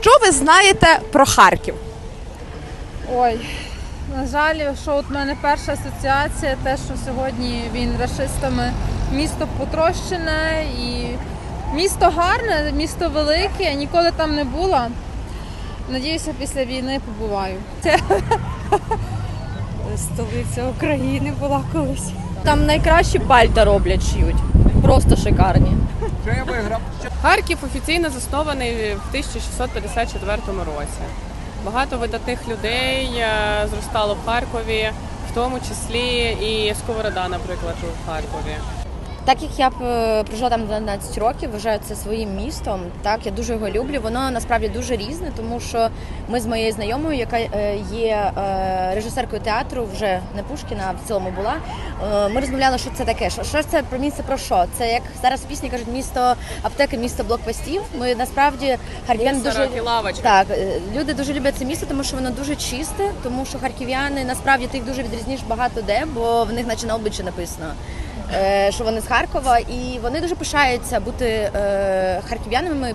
Що ви знаєте про Харків? Ой, на жаль, що от в мене перша асоціація, те, що сьогодні він рашистами місто потрощене і місто гарне, місто велике, я ніколи там не була. Надіюся, після війни побуваю. Це Столиця України була колись. Там найкращі пальта роблять шиють. Просто шикарні. Харків офіційно заснований в 1654 році. Багато видатних людей е, зростало в Харкові, в тому числі і Сковорода, наприклад, в Харкові. Так як я е, прожила там 12 років, вважаю це своїм містом. Так, я дуже його люблю. Воно насправді дуже різне, тому що ми з моєю знайомою, яка е, є е, режисеркою театру, вже не Пушкіна, а в цілому була. Ми розмовляли, що це таке. Що, що це про місце про що? Це як зараз в пісні кажуть, місто аптеки, місто блокпостів. Ми насправді харків'яни дуже. Так, люди дуже люблять це місто, тому що воно дуже чисте, тому що харків'яни насправді ти їх дуже відрізніш багато де, бо в них наче на обличчі написано. Е, Що вони з Харкова, і вони дуже пишаються бути е, харків'янами.